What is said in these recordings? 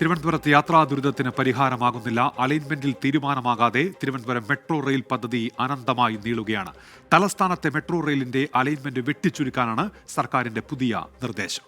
തിരുവനന്തപുരത്ത് യാത്രാ ദുരിതത്തിന് പരിഹാരമാകുന്നില്ല. അലൈൻമെന്റിൽ തീരുമാനമാകാതെ തിരുവനന്തപുരം മെട്രോ റെയിൽ പദ്ധതി അനന്തമായി നീളുകയാണ്. തലസ്ഥാനത്തെ മെട്രോ റെയിലിന്റെ അലൈൻമെന്റ് വെട്ടിച്ചുരുക്കാനാണ് സർക്കാരിന്റെ പുതിയ നിർദ്ദേശം.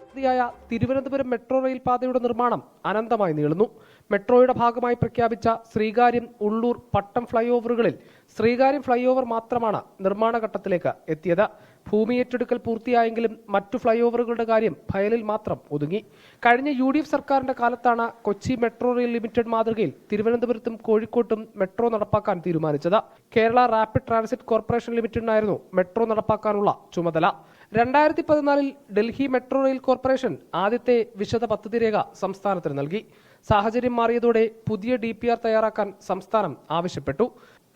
പദ്ധതിയായ തിരുവനന്തപുരം മെട്രോ റെയിൽ പാതയുടെ നിർമ്മാണം അനന്തമായി നീളുന്നു. മെട്രോയുടെ ഭാഗമായി പ്രഖ്യാപിച്ച ശ്രീകാര്യം ഉള്ളൂർ പട്ടം ഫ്ലൈ ഓവറുകളിൽ ശ്രീകാര്യം ഫ്ലൈ ഓവർ മാത്രമാണ് നിർമ്മാണ ഘട്ടത്തിലേക്ക് എത്തിയത്. ഭൂമി ഏറ്റെടുക്കൽ പൂർത്തിയായെങ്കിലും മറ്റു ഫ്ലൈ ഓവറുകളുടെ കാര്യം ഫയലിൽ മാത്രം ഒതുങ്ങി. കഴിഞ്ഞ യു ഡി എഫ് സർക്കാരിന്റെ കാലത്താണ് കൊച്ചി മെട്രോ റെയിൽ ലിമിറ്റഡ് മാതൃകയിൽ തിരുവനന്തപുരത്തും കോഴിക്കോട്ടും മെട്രോ നടപ്പാക്കാൻ തീരുമാനിച്ചത്. കേരള റാപ്പിഡ് ട്രാൻസിറ്റ് കോർപ്പറേഷൻ ലിമിറ്റഡിനായിരുന്നു മെട്രോ നടപ്പാക്കാനുള്ള ചുമതല. രണ്ടായിരത്തി പതിനാലിൽ ഡൽഹി മെട്രോ റെയിൽ കോർപ്പറേഷൻ ആദ്യത്തെ വിശദ പദ്ധതി രേഖ സംസ്ഥാനത്തിന് നൽകി. സാഹചര്യം മാറിയതോടെ പുതിയ ഡി പി ആർ തയ്യാറാക്കാൻ സംസ്ഥാനം ആവശ്യപ്പെട്ടു.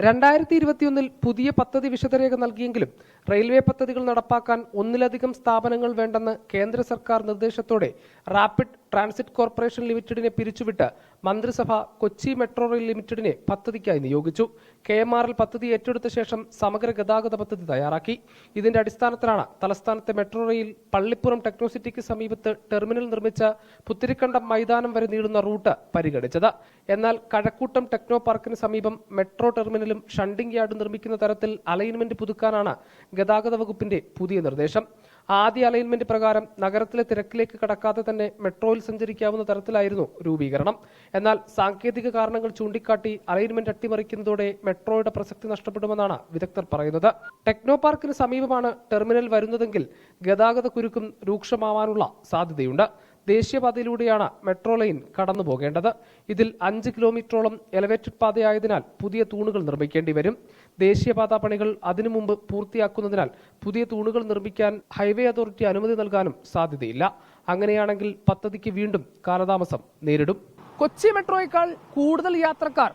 രണ്ടായിരത്തി ഇരുപത്തിയൊന്നിൽ പുതിയ പദ്ധതി വിശദരേഖ നൽകിയെങ്കിലും റെയിൽവേ പദ്ധതികൾ നടപ്പാക്കാൻ ഒന്നിലധികം സ്ഥാപനങ്ങൾ വേണ്ടെന്ന് കേന്ദ്ര സർക്കാർ നിർദ്ദേശത്തോടെ റാപ്പിഡ് ട്രാൻസിറ്റ് കോർപ്പറേഷൻ ലിമിറ്റഡിനെ പിരിച്ചുവിട്ട് മന്ത്രിസഭ കൊച്ചി മെട്രോ റെയിൽ ലിമിറ്റഡിനെ പദ്ധതിക്കായി നിയോഗിച്ചു. കെ എം ആർ എൽ പദ്ധതി ഏറ്റെടുത്ത ശേഷം സമഗ്ര ഗതാഗത പദ്ധതി തയ്യാറാക്കി. ഇതിന്റെ അടിസ്ഥാനത്തിലാണ് തലസ്ഥാനത്തെ മെട്രോ റെയിൽ പള്ളിപ്പുറം ടെക്നോസിറ്റിക്ക് സമീപത്ത് ടെർമിനൽ നിർമ്മിച്ച പുത്തിരിക്കണ്ടം മൈതാനം വരെ നീളുന്ന റൂട്ട് പരിഗണിച്ചത്. എന്നാൽ കഴക്കൂട്ടം ടെക്നോ പാർക്കിന് സമീപം മെട്രോ ടെർമിനലും ഷണ്ടിംഗ് യാർഡ് നിർമ്മിക്കുന്ന തരത്തിൽ അലൈൻമെന്റ് പുതുക്കാനാണ് ഗതാഗത വകുപ്പിന്റെ പുതിയ നിർദ്ദേശം. ആദ്യ അലൈൻമെന്റ് പ്രകാരം നഗരത്തിലെ തിരക്കിലേക്ക് കടക്കാതെ തന്നെ മെട്രോയിൽ സഞ്ചരിക്കാവുന്ന തരത്തിലായിരുന്നു രൂപീകരണം. എന്നാൽ സാങ്കേതിക കാരണങ്ങൾ ചൂണ്ടിക്കാട്ടി അലൈൻമെന്റ് അട്ടിമറിക്കുന്നതോടെ മെട്രോയുടെ പ്രസക്തി നഷ്ടപ്പെടുമെന്നാണ് വിദഗ്ധർ പറയുന്നത്. ടെക്നോ പാർക്കിന് സമീപമാണ് ടെർമിനൽ വരുന്നതെങ്കിൽ ഗതാഗത കുരുക്കും രൂക്ഷമാവാനുള്ള സാധ്യതയുണ്ട്. ദേശീയപാതയിലൂടെയാണ് മെട്രോ ലൈൻ കടന്നു പോകേണ്ടത് ഇതിൽ അഞ്ച് കിലോമീറ്ററോളം എലവേറ്റഡ് പാതയായതിനാൽ പുതിയ തൂണുകൾ നിർമ്മിക്കേണ്ടി വരും. ദേശീയപാത പണികൾ അതിനു മുമ്പ് പൂർത്തിയാക്കുന്നതിനാൽ പുതിയ തൂണുകൾ നിർമ്മിക്കാൻ ഹൈവേ അതോറിറ്റി അനുമതി നൽകാനും സാധ്യതയില്ല. അങ്ങനെയാണെങ്കിൽ പദ്ധതിക്ക് വീണ്ടും കാലതാമസം നേരിടും. കൊച്ചി മെട്രോയേക്കാൾ കൂടുതൽ യാത്രക്കാർ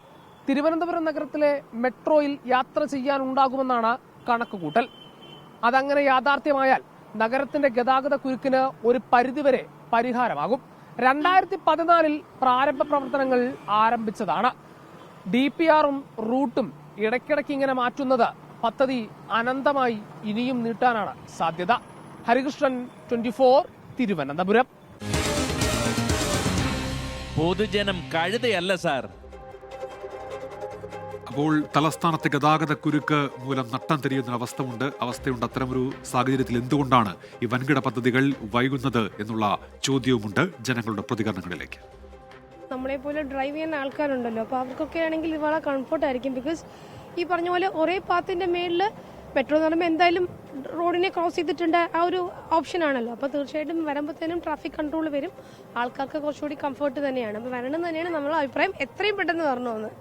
തിരുവനന്തപുരം നഗരത്തിലെ മെട്രോയിൽ യാത്ര ചെയ്യാനുണ്ടാകുമെന്നാണ് കണക്കുകൂട്ടൽ. അതങ്ങനെ യാഥാർത്ഥ്യമായാൽ നഗരത്തിന്റെ ഗതാഗത കുരുക്കിന് ഒരു പരിധിവരെ പരിഹാരമാകും. രണ്ടായിരത്തി പതിനാലിൽ പ്രാരംഭ പ്രവർത്തനങ്ങൾ ആരംഭിച്ചതാണ്. ഡി പി ആറും റൂട്ടും ഇടയ്ക്കിടയ്ക്ക് ഇങ്ങനെ മാറ്റുന്നത് പദ്ധതി അനന്തമായി ഇനിയും നീട്ടാനാണ് സാധ്യത. Harikrishnan twenty four Thiruvananthapuram. പൊതുജനം കഴുതയല്ല സാർ. അപ്പോൾ തലസ്ഥാനത്തെ ഗതാഗത കുരുക്ക് മൂലം നട്ടം തിരിയുന്ന അവസ്ഥയുണ്ട് അവസ്ഥയുണ്ട് അത്തരമൊരു സാഹചര്യത്തിൽ എന്തുകൊണ്ടാണ് ഈ വൻകിട പദ്ധതികൾ വൈകുന്നത് എന്നുള്ള ചോദ്യവുമുണ്ട് ജനങ്ങളുടെ പ്രതികരണങ്ങളിലേക്ക്. നമ്മളെ പോലെ ഡ്രൈവ് ചെയ്യുന്ന ആൾക്കാരുണ്ടല്ലോ. അപ്പോൾ അവർക്കൊക്കെ ആണെങ്കിൽ ഇത് വളരെ കംഫർട്ട് ആയിരിക്കും. ബിക്കോസ് ഈ പറഞ്ഞ പോലെ ഒരേ പാത്തിന്റെ മേളിൽ മെട്രോ എന്ന് പറയുമ്പോൾ എന്തായാലും റോഡിനെ ക്രോസ് ചെയ്തിട്ടുണ്ട് ആ ഒരു ഓപ്ഷൻ ആണല്ലോ. അപ്പോൾ തീർച്ചയായിട്ടും വരുമ്പോഴത്തേനും ട്രാഫിക് കൺട്രോൾ വരും. ആൾക്കാർക്ക് കുറച്ചുകൂടി കംഫർട്ട് തന്നെയാണ്. അപ്പോൾ വരണം തന്നെയാണ് നമ്മളെ അഭിപ്രായം. എത്രയും പെട്ടെന്ന് വരണമെന്ന്.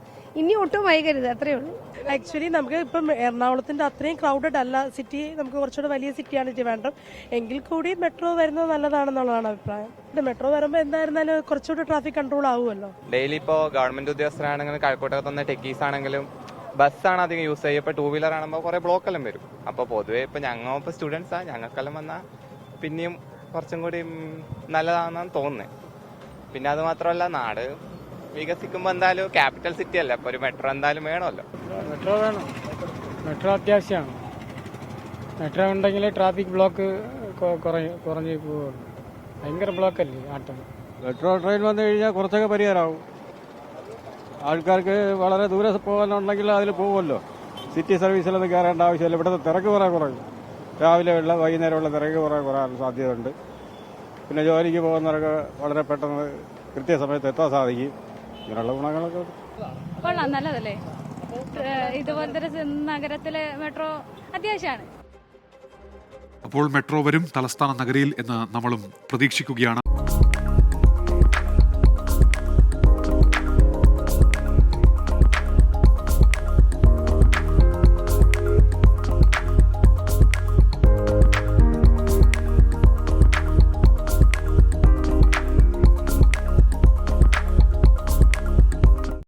ഇനി ഒട്ടും വൈകരുത് അത്രയേ ഉള്ളൂ. ആക്ച്വലി നമുക്ക് ഇപ്പം എറണാകുളത്തിന്റെ അത്രയും ക്രൗഡഡ് അല്ല സിറ്റി നമുക്ക് കുറച്ചുകൂടെ വലിയ സിറ്റിയാണ് ട്രിവാൻഡ്രം എങ്കിൽ കൂടി മെട്രോ വരുന്നത് നല്ലതാണെന്നുള്ളതാണ് അഭിപ്രായം. മെട്രോ വരുമ്പോൾ എന്തായിരുന്നാലും കുറച്ചുകൂടി ട്രാഫിക് കൺട്രോൾ ആവുമല്ലോ. ഡെയിലി ഇപ്പോ ഗവൺമെന്റ് ഉദ്യോഗസ്ഥരാണെങ്കിലും കഴക്കൂട്ടത്ത് തന്നെ ടെക്കീസ് ആണെങ്കിലും ബസ്സാണ് അധികം യൂസ് ചെയ്യുക. ഇപ്പോൾ ടൂ വീലർ ആകുമ്പോൾ കുറേ ബ്ലോക്കെല്ലാം വരും. അപ്പോൾ പൊതുവെ ഇപ്പോൾ ഞങ്ങൾ ഇപ്പോൾ സ്റ്റുഡൻസാണ് ഞങ്ങൾക്കെല്ലാം വന്നാൽ പിന്നെയും കുറച്ചും കൂടി നല്ലതാണെന്നാണ് തോന്നുന്നത് പിന്നെ അത് മാത്രമല്ല നാട് വികസിക്കുമ്പോൾ എന്തായാലും ക്യാപിറ്റൽ സിറ്റി അല്ലേ? അപ്പോൾ ഒരു മെട്രോ എന്തായാലും വേണമല്ലോ. മെട്രോ വേണം. മെട്രോ അത്യാവശ്യമാണ്. മെട്രോ ഉണ്ടെങ്കിൽ ട്രാഫിക് ബ്ലോക്ക് കുറഞ്ഞു കുറഞ്ഞ് കുറഞ്ഞ് ബ്ലോക്ക് ഭയങ്കര ബ്ലോക്കല്ലേ ആട്ടം? മെട്രോ ട്രെയിൻ വന്നു കഴിഞ്ഞാൽ കുറച്ചൊക്കെ പരിഹാരമാവും ആൾക്കാർക്ക് വളരെ ദൂരെ പോകാനുണ്ടെങ്കിൽ അതിൽ പോകുമല്ലോ സിറ്റി സർവീസിലൊന്നും കയറേണ്ട ആവശ്യമില്ല. ഇവിടുത്തെ തിരക്ക് കുറേ കുറയും. രാവിലെ ഉള്ള വൈകുന്നേരമുള്ള തിരക്ക് കുറേ കുറയാൻ സാധ്യതയുണ്ട്. പിന്നെ ജോലിക്ക് പോകുന്നവർക്ക് വളരെ പെട്ടെന്ന് കൃത്യസമയത്ത് എത്താൻ സാധിക്കും. ഇങ്ങനെയുള്ള ഗുണങ്ങളൊക്കെ കൊള്ളാം നല്ലതല്ലേ? ഇതുപോലത്തെ നഗരത്തിലെ മെട്രോ അത്യാവശ്യമാണ്. അപ്പോൾ മെട്രോ വരും തലസ്ഥാന നഗരിയിൽ എന്ന് നമ്മളും പ്രതീക്ഷിക്കുകയാണ്.